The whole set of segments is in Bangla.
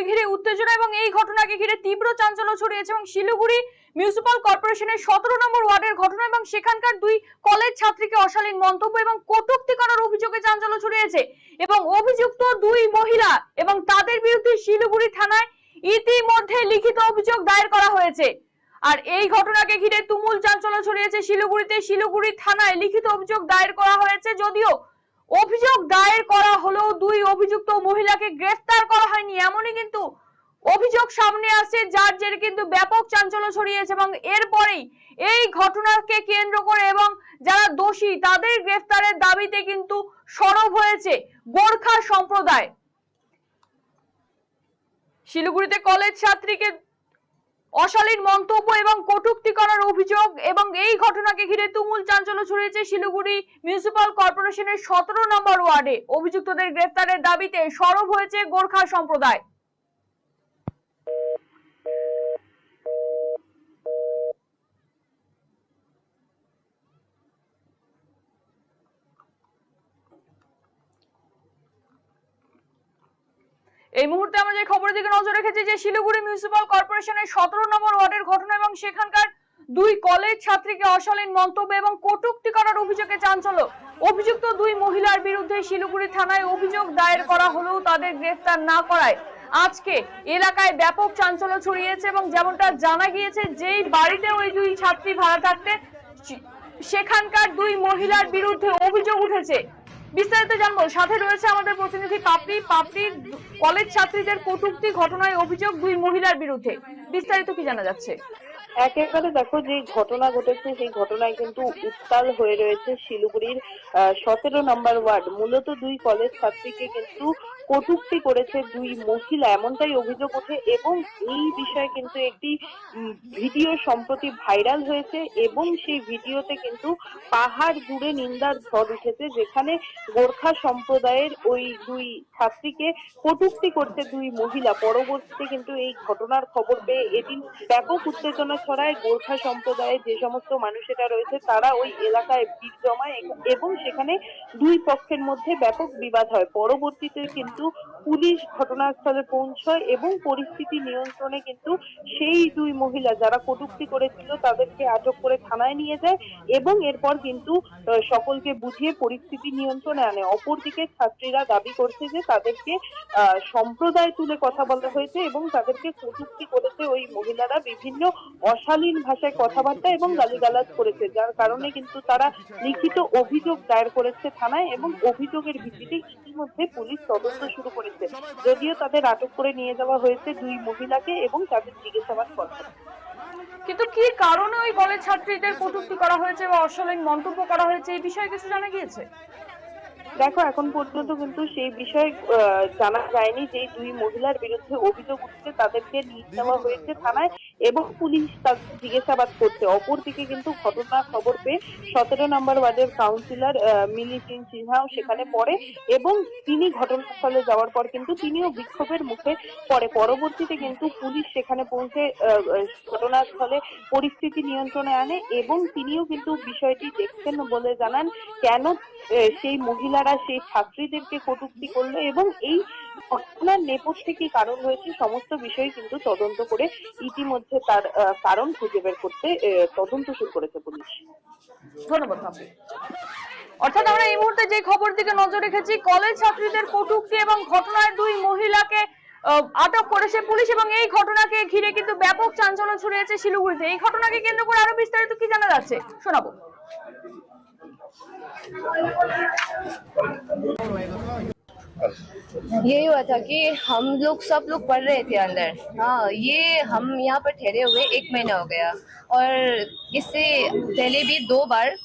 কটূক্তি ঘিরে উত্তেজনা এবং এই ঘটনাকে ঘিরে তীব্র চাঞ্চল্য ছড়িয়েছে এবং শিলিগুড়ি মিউনিসিপাল কর্পোরেশনের সতেরো নম্বর ওয়ার্ডের ঘটনা এবং সেখানকার দুই কলেজ ছাত্রীকে অশালীন মন্তব্য এবং কটূক্তি করার অভিযোগে চাঞ্চল্য ছড়িয়েছে এবং অভিযুক্ত দুই মহিলা এবং তাদের বিরুদ্ধে শিলিগুড়ি থানায় ইতিমধ্যে লিখিত অভিযোগ দায়ের করা হয়েছে। আর এই ঘটনাকে ঘিরে তুমুল চাঞ্চল্য ছড়িয়েছে শিলিগুড়িতে। শিলিগুড়ি থানায় লিখিত অভিযোগ দায়ের করা হয়েছে যদিও অভিযোগ দায়ের করা হলেও দুই অভিযুক্ত মহিলাকে গ্রেফতার এমনই কিন্তু অভিযোগ সামনে আসছে, যার জেরে কিন্তু ব্যাপক চাঞ্চল্য ছড়িয়েছে এবং এরপরেই এই ঘটনাকে কেন্দ্র করে এবং যারা দোষী, তাদের গ্রেফতারের দাবিতে কিন্তু সরব হয়েছে গোর্খা সম্প্রদায়। শিলিগুড়িতে কলেজ ছাত্রীকে অশালীন মন্তব্য এবং কটুক্তি করার অভিযোগ এবং এই ঘটনাকে ঘিরে তুমুল চাঞ্চল্য ছড়িয়েছে শিলিগুড়ি মিউনিসিপাল কর্পোরেশনের সতেরো নম্বর ওয়ার্ডে। অভিযুক্তদের গ্রেফতারের দাবিতে সরব হয়েছে গোর্খা সম্প্রদায়। এই মুহূর্তে আমরা যে খবরের দিকে নজর রেখেছি যে শিলিগুড়ি মিউনিসিপাল কর্পোরেশনের সতেরো নম্বর ওয়ার্ডের ঘটনা এবং সেখানকার দুই কলেজ ছাত্রীকে অশালীন মন্তব্য এবং কটুক্তি করার অভিযোগে চাঞ্চল্য। অভিযুক্ত দুই মহিলার বিরুদ্ধে শিলিগুড়ি থানায় অভিযোগ দায়ের করা হলেও তাদের গ্রেফতার না করায়। আজকে এলাকায় ব্যাপক চাঞ্চল্য ছড়িয়েছে এবং যেমনটা জানা গিয়েছে, যেই বাড়িতে ওই দুই ছাত্রী ভাড়া থাকতে সেখানকার দুই মহিলার বিরুদ্ধে অভিযোগ উঠেছে। বিস্তারিত জানব। সাথে রয়েছে আমাদের প্রতিনিধি পাপড়ি। পাপড়ির কলেজ ছাত্রীদের কটুক্তি ঘটনায় অভিযোগ দুই মহিলার বিরুদ্ধে। বিস্তারিত কি জানা যাচ্ছে? একেবারে দেখো, যে ঘটনা ঘটেছে, সেই ঘটনায় কিন্তু উত্তাল হয়ে রয়েছে শিলিগুড়ির সতেরো নম্বর ওয়ার্ড। মূলত দুই কলেজ ছাত্রীকে কিন্তু কটূক্তি করেছে দুই মহিলা, এমনটাই অভিযোগ ওঠে এবং এই বিষয়ে কিন্তু একটি ভিডিও সম্প্রতি ভাইরাল হয়েছে এবং সেই ভিডিওতে কিন্তু পাহাড় জুড়ে নিন্দার ঝড় উঠেছে, যেখানে গোর্খা সম্প্রদায়ের ওই দুই ছাত্রীকে কটূক্তি করছে দুই মহিলা। পরবর্তীতে কিন্তু এই ঘটনার খবর পেয়ে এদিন ব্যাপক উত্তেজনা ছড়ায় গোর্খা সম্প্রদায়ের যে সমস্ত মানুষেরা রয়েছে, তারা ওই এলাকায় ভিড় জমায় এবং সেখানে দুই পক্ষের মধ্যে ব্যাপক বিবাদ হয়। পরবর্তীতে কিন্তু टू পুলিশ ঘটনাস্থলে পৌঁছয় এবং পরিস্থিতি নিয়ন্ত্রণে কিন্তু সেই দুই মহিলা যারা কটূক্তি করেছিল তাদেরকে আটক করে থানায় নিয়ে যায় এবং এরপর কিন্তু সকলকে বুঝিয়ে পরিস্থিতি নিয়ন্ত্রণে আনে। অপরদিকে ছাত্রীরা দাবি করছে যে তাদেরকে সম্প্রদায় তুলে কথা বলা হয়েছে এবং তাদেরকে কটূক্তি করেছে ওই মহিলারা বিভিন্ন অশালীন ভাষায় কথাবার্তা এবং গালিগালাজ করেছে, যার কারণে কিন্তু তারা লিখিত অভিযোগ দায়ের করেছে থানায় এবং অভিযোগের ভিত্তিতে ইতিমধ্যে পুলিশ তদন্ত শুরু করেছে। যদিও তাদের আটক করে নিয়ে যাওয়া হয়েছে দুই মহিলাকে এবং তাদের জিজ্ঞাসাবাদ করা কিন্তু কি কারণে ওই কলেজ ছাত্রীদের কটূক্তি করা হয়েছে বা অশালীন মন্তব্য করা হয়েছে এই বিষয়ে কিছু জানা গিয়েছে? দেখো এখন পর্যন্ত কিন্তু সেই বিষয়ে আহ, জানা যায়নি যে দুই মহিলার বিরুদ্ধে অভিযোগ উঠছে তাদেরকে নিয়ে যাওয়া হয়েছে থানায়। এবং পুলিশ তাদের জিজ্ঞাসাবাদ করছে। অপরদিকে কিন্তু ঘটনা খবর পেয়ে সতেরো নম্বর ওয়ার্ডের কাউন্সিলর মিলি সিং সিনহাও সেখানে পড়ে এবং তিনি ঘটনাস্থলে যাওয়ার পর কিন্তু তিনিও বিক্ষোভের মুখে পড়ে। পরবর্তীতে কিন্তু পুলিশ সেখানে পৌঁছে ঘটনাস্থলে পরিস্থিতি নিয়ন্ত্রণে আনে এবং তিনিও কিন্তু বিষয়টি দেখছেন বলে জানান, কেন সেই মহিলারা, সেই ছাত্রীদেরকে কটুক্তি করল এবং এই ঘটনার নেপথ্যে কি কারণ হয়েছে, সমস্ত বিষয় কিন্তু তদন্ত করে ইতিমধ্যে তার কারণ খুঁজে বের করতে তদন্ত শুরু করেছে পুলিশ। ধন্যবাদ অর্থাৎ আমরা এই মুহূর্তে যে খবর দিকে নজর রেখেছি, কলেজ ছাত্রীদের কটূক্তি এবং ঘটনায় দুই মহিলাকে আটক করেছে পুলিশ এবং এই ঘটনাকে ঘিরে কিন্তু ব্যাপক চাঞ্চল্য ছড়িয়েছে শিলিগুড়িতে। এই ঘটনাকে কেন্দ্র করে আরও বিস্তারিত কি জানা যাচ্ছে? শোনাবো। यही हुआ था कि हम लोग सब लोग पढ़ रहे थे अंदर। हाँ ये हम यहाँ पर ठहरे हुए एक महीना हो गया। और इससे पहले भी दो बार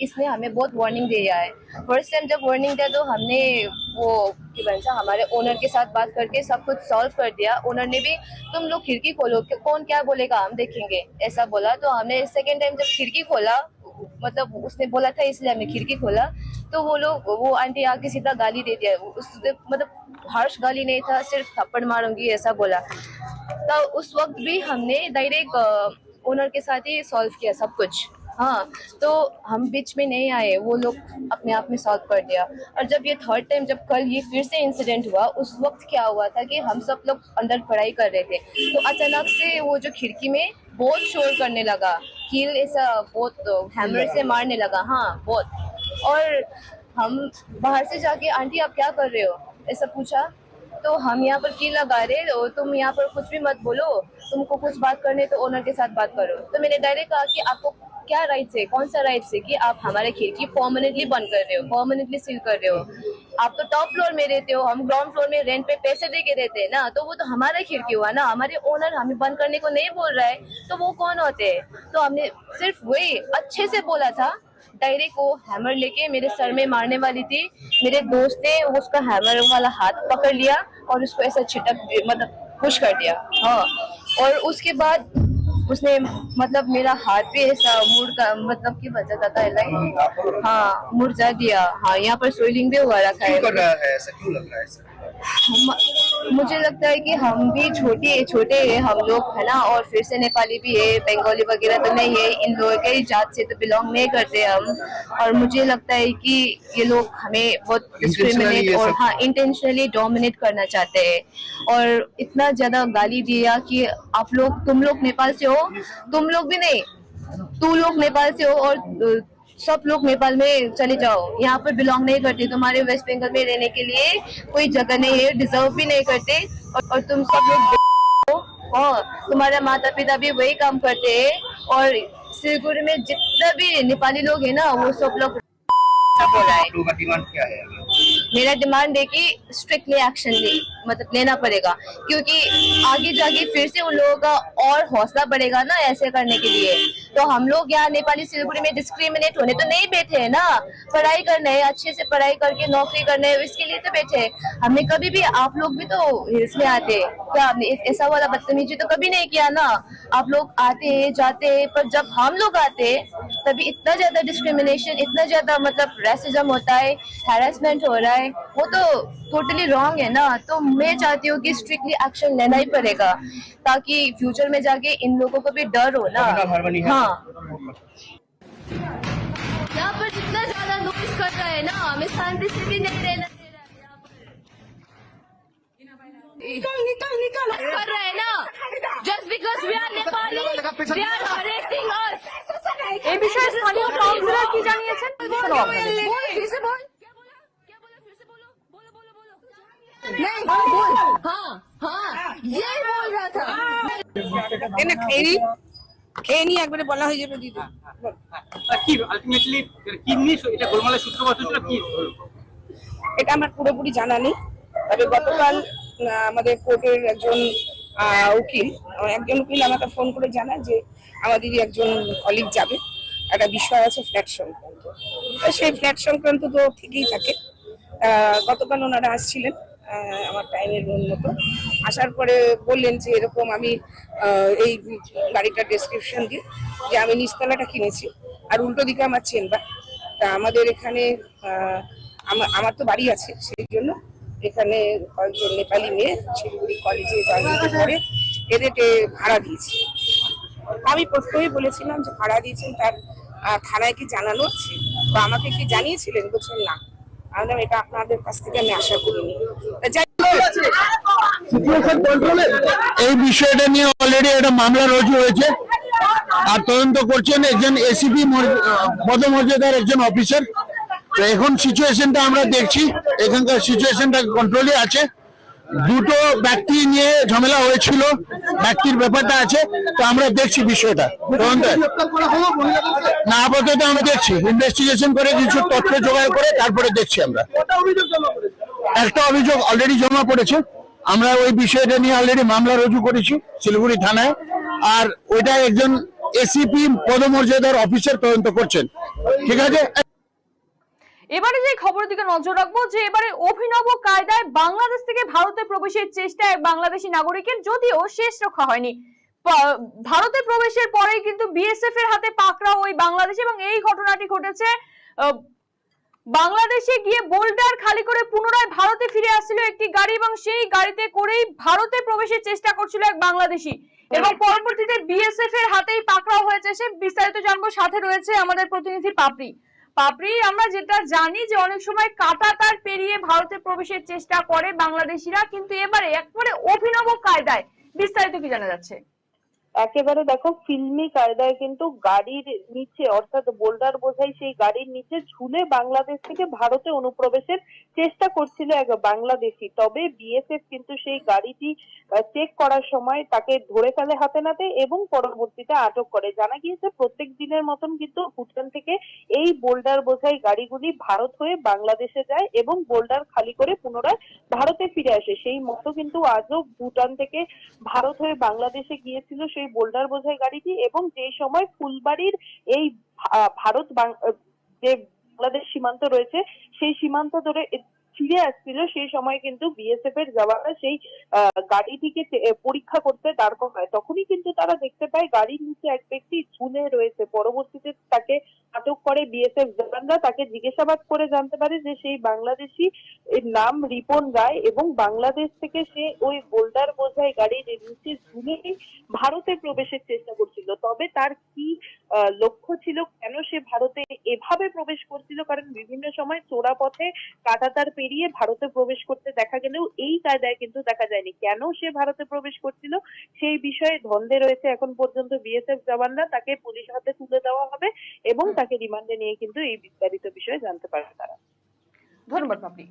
इसने हमें बहुत वार्निंग दिया है। फ़र्स्ट टाइम जब वार्निंग दिया तो हमने वो कि बनसा हमारे ओनर के साथ बात करके सब कुछ सॉल्व कर दिया। ओनर ने भी, तुम लोग खिड़की खोलो, कौन क्या बोलेगा, हम देखेंगे। ऐसा बोला। तो हमने सेकेंड टाइम जब खिड़की खोला मतलब उसने बोला था, इसलिए हमने खिड़की खोला। तो वो लोग, वो आंटी आके सीधा गाली दे दिया। उसने मतलब हार्श गाली नहीं था, सिर्फ़ थप्पड़ मारूँगी, ऐसा बोला। तो उस वक्त भी हमने डायरेक्ट ओनर के साथ ही सॉल्व किया सब कुछ। हाँ तो हम बीच में नहीं आए। वो लोग अपने आप में सॉल्व कर दिया। और जब ये थर्ड टाइम जब कल ये फिर से इंसिडेंट हुआ, उस वक्त क्या हुआ था कि हम सब लोग अंदर पढ़ाई कर रहे थे। तो अचानक से वो जो खिड़की में बहुत शोर करने लगा। कील ऐसा बहुत हैमर से मारने लगा। हाँ बहुत। और हम बाहर से जाके, आंटी, आप क्या कर रहे हो? ऐसा पूछा। तो हम यहाँ पर कील लगा रहे हो तुम यहाँ पर कुछ भी मत बोलो। तुमको कुछ बात करने तो ओनर के साथ बात करो। तो मैंने डायरेक्ट कहा कि आपको क्या राइट्स है? कौन सा राइट है कि आप हमारे खिड़की परमानेंटली बंद कर रहे हो परमानेंटली सील कर रहे हो? आप तो टॉप फ्लोर में रहते हो, हम ग्राउंड फ्लोर में रेंट पे पैसे दे के रहते हैं ना तो वो तो हमारा खिड़की हुआ ना? हमारे ओनर हमें बंद करने को नहीं बोल रहा है तो वो कौन होते हैं? तो हमने सिर्फ़ वही अच्छे से बोला था डायरेक्ट वो हैमर लेके मेरे सर में मारने वाली थी, मेरे दोस्त ने उसका हैमर वाला हाथ पकड़ लिया और उसको ऐसा छिटक मतलब खुश कर दिया हाँ। और उसके बाद उसने मतलब मेरा हाथ भी ऐसा मुड़ का मतलब की वजह था लाइक हाँ मुरझा दिया हाँ यहाँ पर स्वेलिंग भी हुआ रखा है। है ऐसा? क्यों लग रहा है ऐसा? हम- मुझे लगता है कि हम भी छोटे छोटे हैं हम लोग है ना? और फिर से नेपाली भी है बंगाली वगैरह तो नहीं है इन लोगों के जात से तो बिलोंग नहीं करते हम। और मुझे लगता है कि ये लोग हमें बहुत डिस्क्रिमिनेट और हाँ इंटेंशनली डोमिनेट करना चाहते हैं। और इतना ज़्यादा गाली दिया कि आप लोग तुम लोग नेपाल से हो तुम लोग भी नहीं तू लोग नेपाल से हो और सब लोग नेपाल में चले जाओ। यहाँ पर बिलोंग नहीं करते। तुम्हारे वेस्ट बंगाल में रहने के लिए कोई जगह नहीं है। डिजर्व भी नहीं करते। और, और तुम सब लोग और तुम्हारा माता पिता भी वही काम करते हैं। और सिलगुड़ी में जितना भी नेपाली लोग है ना वो सब लोग सब हो रहा है। मेरा डिमांड है कि स्ट्रिक्टली एक्शन ले। मतलब लेना पड़ेगा। क्योंकि आगे जाके फिर से उन लोगों का और हौसला बढ़ेगा ना ऐसे करने के लिए। तो हम लोग यहाँ नेपाली सिलगुड़ी में डिस्क्रिमिनेट होने तो नहीं बैठे हैं ना? पढ़ाई करने, अच्छे से पढ़ाई करके नौकरी करने, इसके लिए तो बैठे हैं। हमने कभी भी, आप लोग भी तो हिल्स में आते क्या आपने ऐसा वाला बदतमीजी तो कभी नहीं किया ना? आप लोग आते हैं, जाते हैं, पर जब हम लोग आते तभी इतना ज़्यादा डिस्क्रिमिनेशन इतना ज़्यादा मतलब रेसिज्म होता है हेरासमेंट हो रहा है। वो तो टोटली रॉन्ग है ना? तो मैं चाहती हूँ कि स्ट्रिक्टली एक्शन लेना ही पड़ेगा ताकि फ्यूचर में जाके इन लोगों को भी डर हो ना अपना घर बनी है हाँ यहाँ पर जितना ज्यादा नोटिस कर रहा है ना हमें शांति से भी नहीं रहना दे रहा है यहाँ पर निकल निकल निकल कर रहे हैं ना just because we are Nepali they are harassing us এই বিষয়ে স্থানীয় কাউন্সিলর কি জানিয়েছেন শোনো नहीं बोल हाँ हाँ ये बोल रहा था এনে খেয়ে নি খেয়ে নি একবারে বলা হয়ে যাবে দিদি আর কি আলটিমেটলি কিডনি এটা গোলমালের সূত্রপাত হয়েছিল কি এটা আমার পুরোপুরি জানা নেই তবে গতকাল আহ, আমাদের কোর্টের একজন আহ, উকিল আমার একজন উকিল আমাকে ফোন করে জানায় যে আমাদেরই একজন কলিগ যাবে একটা বিষয় আছে ফ্ল্যাট সংক্রান্ত তো সেই ফ্ল্যাট সংক্রান্ত তো ঠিকই থাকে আহ, গতকাল ওনারা আসছিলেন আহ, আমার টাইমের মতো। আসার পরে বললেন যে এরকম আমি এই গাড়িটার ডেসক্রিপশন দিই যে আমি নিচতলাটা কিনেছি। আর উল্টো দিকে আমার চেম্বার তা আমাদের এখানে আমার তো বাড়ি আছে, সেই জন্য এখানে কয়েকজন নেপালি মেয়ে শিলিগুড়ি কলেজে রাজনীতি করে এদেরকে ভাড়া দিয়েছি। আমি প্রথমেই বলেছিলাম যে ভাড়া দিয়েছেন তার থানায় কি জানানো আছে বা আমাকে কি জানিয়েছিলেন? বলছেন না। আমি এটা আপনাদের কাছ থেকে আমি আশা করিনি এই বিষয়টা নিয়ে অলরেডি একটা মামলা রুজু হয়েছে। আর তদন্ত করছেন একজন এসিপি পদমর্যাদার একজন অফিসার তো এখন সিচুয়েশনটা আমরা দেখছি। এখানকার সিচুয়েশনটা কন্ট্রোলে আছে। দুটো ব্যক্তি নিয়ে ঝামেলা হয়েছিল। ব্যক্তির ব্যাপারটা আছে, তো আমরা দেখছি বিষয়টা। না, আপাতত আমরা দেখছি। ইনভেস্টিগেশন করে কিছু তথ্য জোগাড় করে তারপরে দেখছি আমরা। একটা অভিযোগ অলরেডি জমা পড়েছে। আমরা ওই বিষয়টা নিয়ে অলরেডি মামলা রুজু করেছি শিলিগুড়ি থানায়। আর ওইটা একজন এসিপি পদমর্যাদার অফিসার তদন্ত করছেন। ঠিক আছে? এবারে যে খবরের দিকে নজর রাখব যে এবারে অভিনব কায়দায় বাংলাদেশ থেকে ভারতে প্রবেশের চেষ্টা এক বাংলাদেশি নাগরিকের যদিও শেষ রক্ষা হয়নি। ভারতে প্রবেশের পরেই কিন্তু বিএসএফ এর হাতে পাকড়াও ওই বাংলাদেশ এবং এই ঘটনাটি ঘটেছে বাংলাদেশে গিয়ে বোল্ডার খালি করে পুনরায় ভারতে ফিরে আসছিল একটি গাড়ি এবং সেই গাড়িতে করেই ভারতে প্রবেশের চেষ্টা করছিল এক বাংলাদেশি। এবং পরবর্তীতে বিএসএফ এর হাতেই পাকড়াও হয়েছে, সে বিস্তারিত জানব। সাথে রয়েছে আমাদের প্রতিনিধি পাপড়ি। পাপড়ি আমরা যেটা জানি যে অনেক সময় কাটাতার পেরিয়ে ভারতে প্রবেশের চেষ্টা করে বাংলাদেশিরা, কিন্তু এবারে একবারে অভিনব কায়দায় বিস্তারিত কি জানা যাচ্ছে? একেবারে দেখো ফিল্মি কায়দায় কিন্তু গাড়ির নিচে, অর্থাৎ বোল্ডার বোঝাই সেই গাড়ির নিচে ঝুলে বাংলাদেশ থেকে ভারতে অনুপ্রবেশের চেষ্টা করছিল এক বাংলাদেশি। তবে বিএসএফ কিন্তু সেই গাড়িটি চেক করার সময় তাকে ধরে ফেলে হাতে নাতে এবং পরবর্তীতে আটক করে। জানা গিয়েছে প্রত্যেক দিনের মতন কিন্তু ভুটান থেকে এই বোল্ডার বোঝাই গাড়িগুলি ভারত হয়ে বাংলাদেশে যায় এবং বোল্ডার খালি করে পুনরায় ভারতে ফিরে আসে। সেই মতো কিন্তু আজও ভুটান থেকে ভারত হয়ে বাংলাদেশে গিয়েছিল সেই বোল্ডার বোঝাই গাড়িটি এবং যে সময় ফুলবাড়ির এই ভারত যে বাংলাদেশ সীমান্ত রয়েছে, সেই সীমান্ত ধরে ফিরে আসছিল, সেই সময় কিন্তু বিএসএফ এর জওয়ানরা সেই গাড়িটিকে পরীক্ষা করতে দাঁড় করায়। তখনই কিন্তু তারা দেখতে পায় গাড়ির নিচে এক ব্যক্তি ঝুলে রয়েছে। পরবর্তীতে তাকে আটক করে বিএসএফ জওয়ানরা। তাকে জিজ্ঞাসাবাদ করে জানতে পারে যে সেই বাংলাদেশি নাম রিপন রায় এবং বাংলাদেশ থেকে সে ওই বোল্ডার বোঝাই গাড়ির নিচে ঝুলে ভারতে প্রবেশের চেষ্টা করছিল। তবে তার লক্ষ্য ছিল কেন সে ভারতে এভাবে প্রবেশ করছিল? কারণ বিভিন্ন সময় চোরা পথে কাটাতার পেরিয়ে ভারতে প্রবেশ করতে দেখা গেলেও এই কায়দায় কিন্তু দেখা যায়নি। কেন সে ভারতে প্রবেশ করছিল? সেই বিষয়ে ধন্দে রয়েছে এখন পর্যন্ত বিএসএফ জওয়ানরা। তাকে পুলিশ হাতে তুলে দেওয়া হবে এবং তাকে রিমান্ডে নিয়ে কিন্তু এই বিস্তারিত বিষয়ে জানতে পারবে তারা। ধন্যবাদ পাপড়ি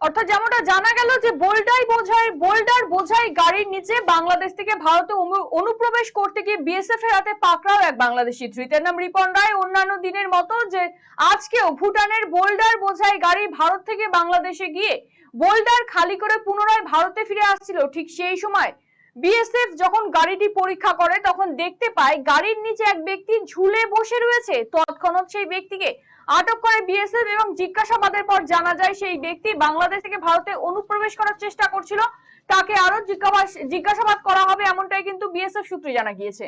অর্থাৎ যেমনটা জানা গেল যে বোল্ডাই বোঝাই, বোল্ডার বোঝাই গাড়ির নিচে বাংলাদেশ থেকে ভারতে অনু- অনুপ্রবেশ করতে গিয়ে বিএসএফ এর হাতে পাকড়াও এক বাংলাদেশি ধৃতের নাম রিপন রায়। অন্যান্য দিনের মতো যে আজকেও ভুটানের বোল্ডার বোঝাই গাড়ি ভারত থেকে বাংলাদেশে গিয়ে বোল্ডার খালি করে পুনরায় ভারতে ফিরে আসছিল, ঠিক সেই সময় বিএসএফ যখন গাড়িটি পরীক্ষা করে, তখন দেখতে পায় গাড়ির নিচে এক ব্যক্তি ঝুলে বসে রয়েছে। তৎক্ষণাৎ সেই ব্যক্তিকে আটক করে বিএসএফ এবং জিজ্ঞাসাবাদের পর জানা যায় সেই ব্যক্তি বাংলাদেশ থেকে ভারতে অনুপ্রবেশ করার চেষ্টা করছিল। তাকে আরও জিজ্ঞাসাবাদ করা হবে, এমনটাই কিন্তু বিএসএফ সূত্রে জানা গিয়েছে।